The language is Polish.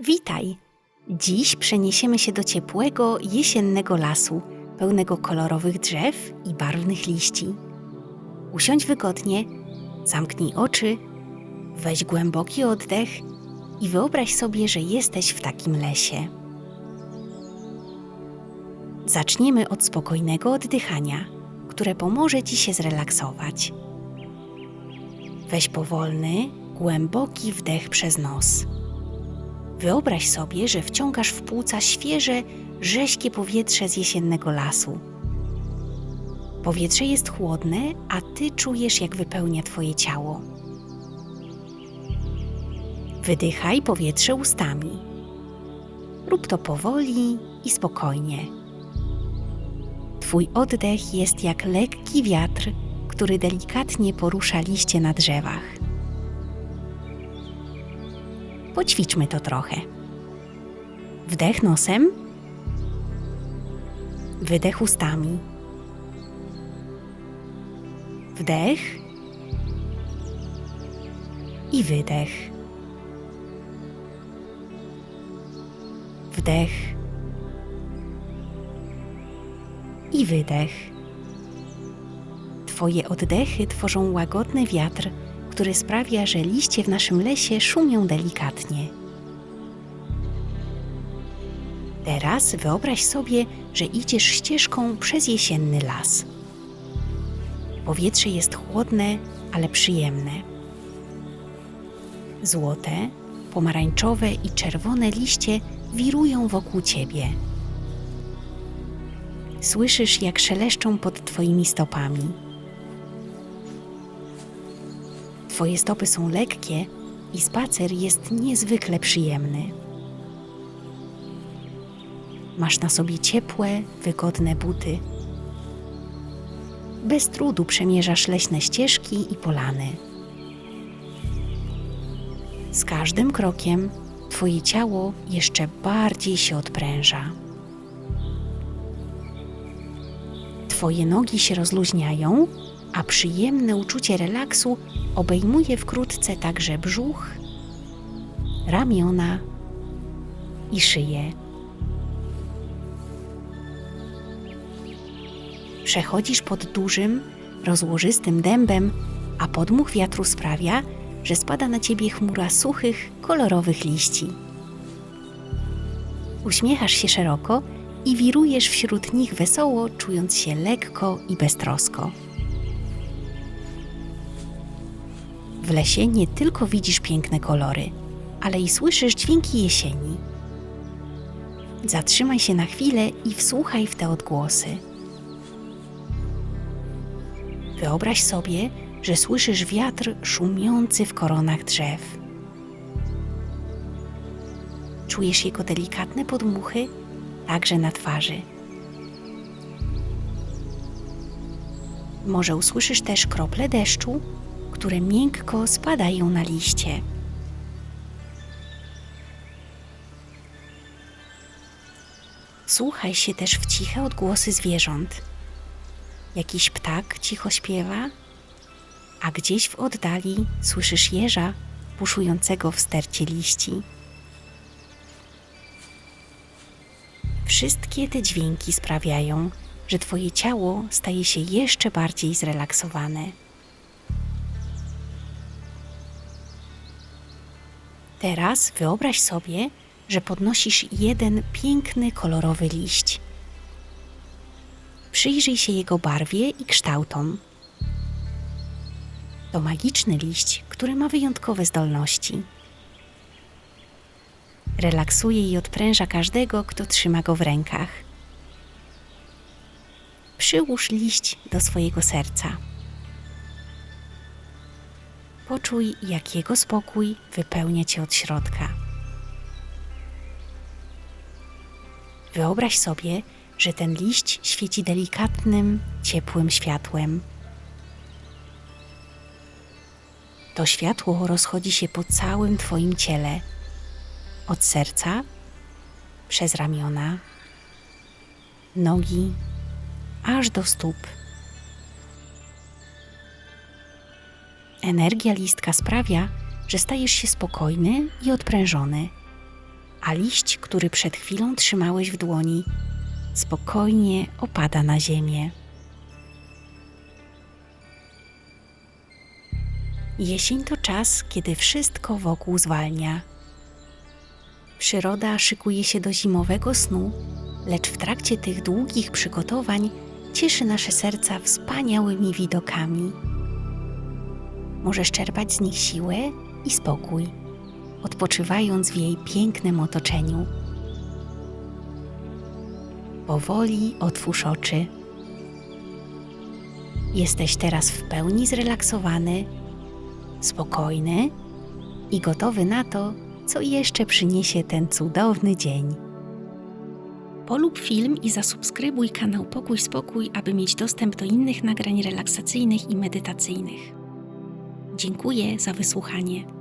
Witaj! Dziś przeniesiemy się do ciepłego, jesiennego lasu, pełnego kolorowych drzew i barwnych liści. Usiądź wygodnie, zamknij oczy, weź głęboki oddech i wyobraź sobie, że jesteś w takim lesie. Zaczniemy od spokojnego oddychania, które pomoże Ci się zrelaksować. Weź powolny, głęboki wdech przez nos. Wyobraź sobie, że wciągasz w płuca świeże, rześkie powietrze z jesiennego lasu. Powietrze jest chłodne, a ty czujesz, jak wypełnia twoje ciało. Wydychaj powietrze ustami. Rób to powoli i spokojnie. Twój oddech jest jak lekki wiatr, który delikatnie porusza liście na drzewach. Poćwiczmy to trochę. Wdech nosem, wydech ustami. Wdech i wydech. Wdech i wydech. Twoje oddechy tworzą łagodny wiatr, który sprawia, że liście w naszym lesie szumią delikatnie. Teraz wyobraź sobie, że idziesz ścieżką przez jesienny las. Powietrze jest chłodne, ale przyjemne. Złote, pomarańczowe i czerwone liście wirują wokół ciebie. Słyszysz, jak szeleszczą pod twoimi stopami. Twoje stopy są lekkie i spacer jest niezwykle przyjemny. Masz na sobie ciepłe, wygodne buty. Bez trudu przemierzasz leśne ścieżki i polany. Z każdym krokiem Twoje ciało jeszcze bardziej się odpręża. Twoje nogi się rozluźniają, a przyjemne uczucie relaksu obejmuje wkrótce także brzuch, ramiona i szyję. Przechodzisz pod dużym, rozłożystym dębem, a podmuch wiatru sprawia, że spada na ciebie chmura suchych, kolorowych liści. Uśmiechasz się szeroko i wirujesz wśród nich wesoło, czując się lekko i beztrosko. W lesie nie tylko widzisz piękne kolory, ale i słyszysz dźwięki jesieni. Zatrzymaj się na chwilę i wsłuchaj w te odgłosy. Wyobraź sobie, że słyszysz wiatr szumiący w koronach drzew. Czujesz jego delikatne podmuchy także na twarzy. Może usłyszysz też krople deszczu, które miękko spadają na liście. Słuchaj się też w ciche odgłosy zwierząt. Jakiś ptak cicho śpiewa, a gdzieś w oddali słyszysz jeża puszującego w stercie liści. Wszystkie te dźwięki sprawiają, że Twoje ciało staje się jeszcze bardziej zrelaksowane. Teraz wyobraź sobie, że podnosisz jeden piękny, kolorowy liść. Przyjrzyj się jego barwie i kształtom. To magiczny liść, który ma wyjątkowe zdolności. Relaksuje i odpręża każdego, kto trzyma go w rękach. Przyłóż liść do swojego serca. Poczuj, jak jego spokój wypełnia cię od środka. Wyobraź sobie, że ten liść świeci delikatnym, ciepłym światłem. To światło rozchodzi się po całym Twoim ciele, od serca, przez ramiona, nogi, aż do stóp. Energia listka sprawia, że stajesz się spokojny i odprężony. a liść, który przed chwilą trzymałeś w dłoni, spokojnie opada na ziemię. Jesień to czas, kiedy wszystko wokół zwalnia. Przyroda szykuje się do zimowego snu, lecz w trakcie tych długich przygotowań cieszy nasze serca wspaniałymi widokami. Możesz czerpać z nich siłę i spokój, odpoczywając w jej pięknym otoczeniu. Powoli otwórz oczy. Jesteś teraz w pełni zrelaksowany, spokojny i gotowy na to, co jeszcze przyniesie ten cudowny dzień. Polub film i zasubskrybuj kanał Pokój Spokój, aby mieć dostęp do innych nagrań relaksacyjnych i medytacyjnych. Dziękuję za wysłuchanie.